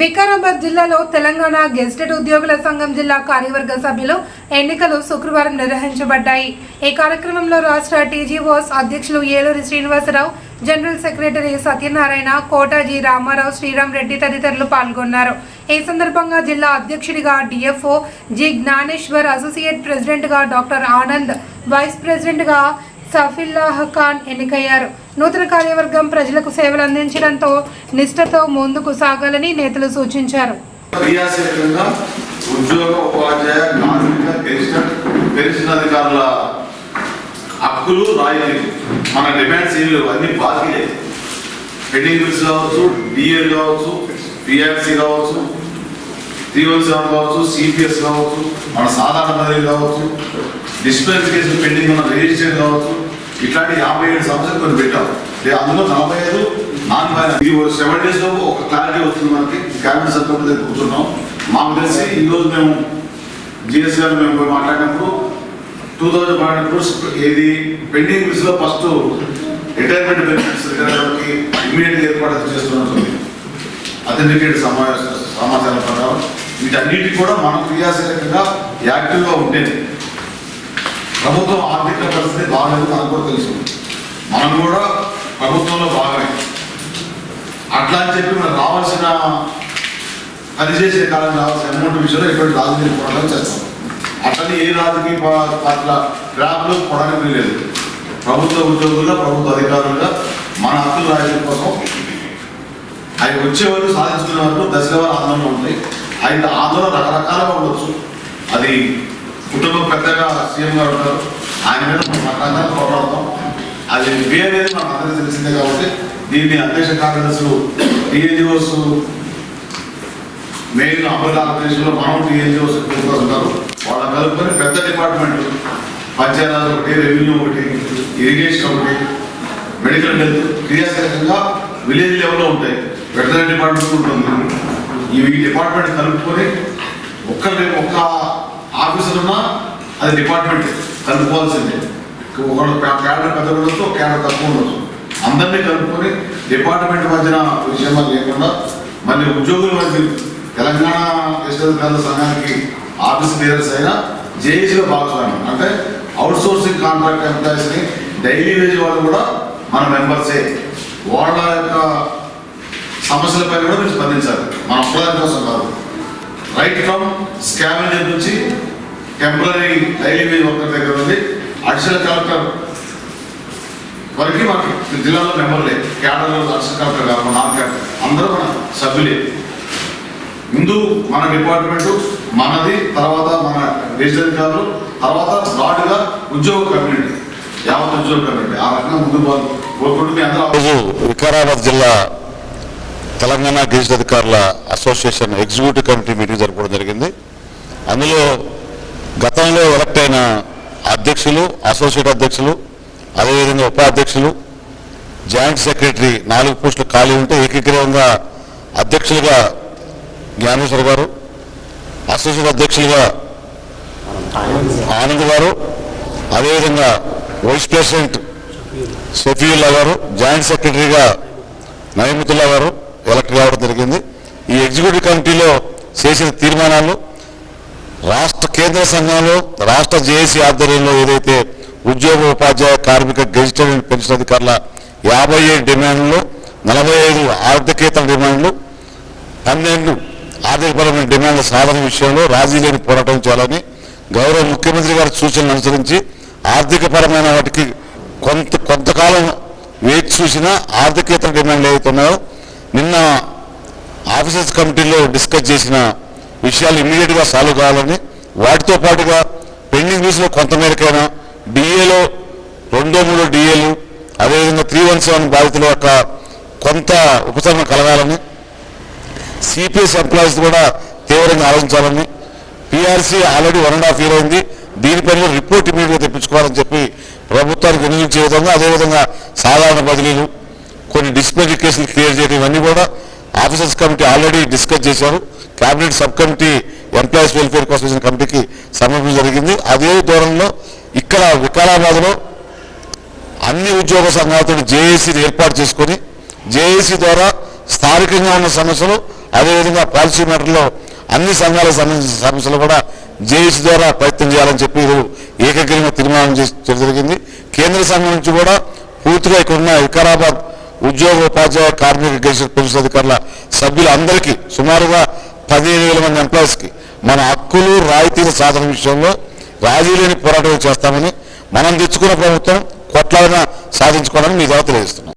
వికారాబాద్ జిల్లాలో తెలంగాణ గెజిటెడ్ ఉద్యోగుల సంఘం జిల్లా కార్యవర్గ సభ్యులు ఎన్నికలు శుక్రవారం నిర్వహించబడ్డాయి. ఈ కార్యక్రమంలో రాష్ట్ర టీజీఓస్ అధ్యక్షులు ఏలూరి శ్రీనివాసరావు జనరల్ సెక్రటరీ సత్యనారాయణ కోటాజీ రామారావు శ్రీరామ్ రెడ్డి తదితరులు పాల్గొన్నారు. ఈ సందర్భంగా జిల్లా అధ్యక్షుడిగా డిఎఫ్ఓ జి జ్ఞానేశ్వర్ అసోసియేట్ ప్రెసిడెంట్గా డాక్టర్ ఆనంద్ వైస్ ప్రెసిడెంట్గా సఫిల్లాహ్ ఖాన్ ఎన్నికయ్యారు. నూతన కార్యవర్గం ప్రజలకు సేవలు అందించడంతో నిష్ఠతో ముందుకు సాగాలని నేతలు సూచించారు. క్రియాశీలకంగా ఉద్యోగ ఉపాధ్యాయ కార్మిక పెన్షన్ పెన్షన్ అధికారుల హక్కులు రాయలేదు మన డిమాండ్స్ ఏమి లేవు అన్ని బాకీలే పెండింగ్ బిల్స్ కావచ్చు డిఎల్ కావచ్చు పిఆర్సీ కావచ్చు త్రీ వన్ సెవెన్ కావచ్చు సిపిఎస్ కావచ్చు మన సాధారణ బదిలీ కావచ్చు డిస్ప్లేస్ కేసులు పెండింగ్ ఉన్న రిజిస్టర్ కావచ్చు ఇట్లాంటి యాభై ఏడు సంవత్సరాలు కొన్ని పెట్టాం. అందులో నలభై ఐదు నాన్ ఫైనాన్స్ ఇది సెవెన్ డేస్లో ఒక క్లారిటీ వస్తుంది మనకి. క్యాబినెట్ సభ్యుల దగ్గర కూర్చున్నాం. మాకు తెలిసి ఈ రోజు మేము జిఎస్ గారు మేము పోయి మాట్లాడినప్పుడు టూ థౌజండ్ మాట్లాడినప్పుడు ఏది పెండింగ్ బిల్స్లో ఫస్ట్ రిటైర్మెంట్ బెనిఫిట్స్ ఇమీడియట్ ఏర్పాటు చేస్తున్నట్టుంది అథెంటికేట్ సమావేశ సమాచారం ప్రకారం. వీటన్నిటి కూడా మనం క్రియాశీలకంగా యాక్టివ్గా ఉండేది ప్రభుత్వం ఆర్థిక పరిస్థితి బాగాలేదు మనకు కూడా తెలుసు. మనం కూడా ప్రభుత్వంలో భాగమే. అట్లా అని చెప్పి మనకు రావాల్సిన పనిచేసే కాలం రావాల్సిన అమౌంట్ విషయంలో ఎటువంటి రాజకీయ పోరాటం చేస్తాం. అట్లని ఏ రాజకీయ పట్ల పార్టీల ట్రాప్లో పోవడానికి లేదు ప్రభుత్వ ఉద్యోగులుగా ప్రభుత్వ అధికారులుగా మన హక్కుల రాయడం కోసం అవి వచ్చే సాధించుకునే వరకు దశల వారు ఆందోళన ఉంటాయి. అయితే ఆందోళన రకరకాలుగా ఉండొచ్చు. అది కుటుంబం పెద్దగా సీఎం గారు ఉంటారు ఆయన మీద మనం పోరాడతాం. అది వే అనేది మనకు అందరికీ తెలిసిందే కాబట్టి దీన్ని అధ్యక్ష కార్యదర్శులు టీఎన్జిఓస్ మెయిన్ అమలు ఆంధ్రప్రదేశ్లో మనం టీఎన్జిఓస్ ఉంటారు. వాళ్ళ కలుపుకొని పెద్ద డిపార్ట్మెంట్ పంచాయతీరాజ్ ఒకటి రెవెన్యూ ఒకటి ఇరిగేషన్ ఒకటి మెడికల్ హెల్త్ క్రియాశీలకంగా విలేజ్ లెవెల్లో ఉంటాయి. వెటనరీ డిపార్ట్మెంట్ ఉంటుంది. ఈ డిపార్ట్మెంట్ కలుపుకొని ఒక్క ఒక్క ఆఫీసర్ ఉన్నా అది డిపార్ట్మెంట్ కలుపుకోవాల్సిందే. ఒకళ్ళు క్యాడర్ పెద్ద ఉండొచ్చు ఒక క్యాడర్ తక్కువ ఉండొచ్చు. అందరినీ కలుపుకొని డిపార్ట్మెంట్ మధ్యన విషయంలో లేకుండా మళ్ళీ ఉద్యోగుల మధ్య తెలంగాణ ఎస్టేట్ సంఘానికి ఆఫీస్ లీడర్స్ అయినా జేఈసీలో భాగస్వామి. అంటే అవుట్ సోర్సింగ్ కాంట్రాక్ట్ ఎంప్లాయీస్ని డైలీ వేజ్ వాళ్ళు కూడా మన మెంబర్సే. వాళ్ళ యొక్క సమస్యలపై కూడా మీరు స్పందించాలి. మన ఒక్కదాని కోసం కాదు. రైట్ ఫ్రమ్ స్కావెంజర్ నుంచి టెంపరీ డైలీ వేజ్ వర్కర్ దగ్గర ఉంది. అడిషనల్ కలెక్టర్ వరకు మనకి జిల్లాలో మెంబర్లే కేడర్లో అడిషనల్ కలెక్టర్ కాదు నాన్ క్యాడర్ అందరూ మన సభ్యులే. ముందు మన డిపార్ట్మెంట్ మనది తర్వాత మన డిజిటల్ గారు తర్వాత బ్రాడ్గా ఉద్యోగ కమ్యూనిటీ యావత్ ఉద్యోగ కమ్యూనిటీ ఆ రకంగా ముందు కోరుకుంటూ మీ అందరూ వికారాబాద్ జిల్లా తెలంగాణ గిరిజన అధికారుల అసోసియేషన్ ఎగ్జిక్యూటివ్ కమిటీ మీటింగ్ జరపడం జరిగింది. అందులో గతంలో ఎలక్ట్ అయిన అధ్యక్షులు అసోసియేట్ అధ్యక్షులు అదేవిధంగా ఉపాధ్యక్షులు జాయింట్ సెక్రటరీ నాలుగు పోస్టులు ఖాళీ ఉంటే ఏకగ్రీవంగా అధ్యక్షులుగా జ్ఞానేశ్వర్ గారు అసోసియేట్ అధ్యక్షులుగా ఆనంద్ గారు అదేవిధంగా వైస్ ప్రెసిడెంట్ షఫీయుల్లా గారు జాయింట్ సెక్రటరీగా నయముతుల్లా గారు ఎలక్ట్ రావడం జరిగింది. ఈ ఎగ్జిక్యూటివ్ కమిటీలో చేసిన తీర్మానాలు రాష్ట్ర కేంద్ర సంఘంలో రాష్ట్ర జేఏసీ ఆధ్వర్యంలో ఏదైతే ఉద్యోగ ఉపాధ్యాయ కార్మిక గెజిటెడ్ అండ్ పెన్షన్ అధికారుల యాభై ఏడు డిమాండ్లు నలభై ఐదు ఆర్థికేతర డిమాండ్లు పన్నెండు ఆర్థికపరమైన డిమాండ్ల సాధన విషయంలో రాజీ లేని పోరాటం చేయాలని గౌరవ ముఖ్యమంత్రి గారి సూచనలు అనుసరించి ఆర్థికపరమైన వాటికి కొంత కొంతకాలం వేచి చూసినా ఆర్థికేతర డిమాండ్లు ఏవైతే ఉన్నాయో నిన్న ఆఫీసర్స్ కమిటీలో డిస్కస్ చేసిన విషయాలు ఇమ్మీడియట్గా సాల్వ్ కావాలని వాటితో పాటుగా పెండింగ్ న్యూస్లో కొంతమేరకైనా డిఏలో రెండో మూడో డిఏలు అదేవిధంగా త్రీ వన్ సెవెన్ బాధితుల యొక్క కొంత ఉపశమనం కలగాలని సిపిఎస్ ఎంప్లాయీస్ కూడా తీవ్రంగా ఆలోచించాలని PRC already one and half year అయింది. దీనిపైన రిపోర్ట్ ఇమీడియట్గా తెప్పించుకోవాలని చెప్పి ప్రభుత్వానికి వినియోగించే విధంగా అదేవిధంగా సాధారణ బదిలీలు కొన్ని డిస్ప్లినరీ కేసులు క్లియర్ చేయడం ఇవన్నీ కూడా ఆఫీసర్స్ కమిటీ ఆల్రెడీ డిస్కస్ చేశారు. Cabinet sub committee employees welfare కోసం చేసిన కమిటీకి సమర్పణ జరిగింది. అదే దూరంలో ఇక్కడ వికారాబాద్లో అన్ని ఉద్యోగ సంఘాలతో జేఏసీని ఏర్పాటు చేసుకొని జేఏసీ ద్వారా స్థానికంగా ఉన్న సమస్యలు అదేవిధంగా పాలసీ మ్యాటర్లో అన్ని సంఘాలకు సంబంధించిన సమస్యలు కూడా జేఏసీ ద్వారా ప్రయత్నం చేయాలని చెప్పి ఏకగ్రీవంగా తీర్మానం చేసి జరిగింది. కేంద్ర సంఘం నుంచి కూడా పూర్తిగా ఇక్కడ ఉన్న వికారాబాద్ ఉద్యోగ ఉపాధ్యాయ కార్మిక గెజిట్ పెన్షన్ అధికారుల సభ్యులందరికీ సుమారుగా పదిహేను వేల మంది ఎంప్లాయీస్కి మన హక్కులు రాయితీల సాధన విషయంలో రాజీ లేని పోరాటం చేస్తామని మనం తెచ్చుకున్న ప్రభుత్వం కొట్లాడిన సాధించుకోవాలని మీ ద్వారా తెలియజేస్తున్నాం.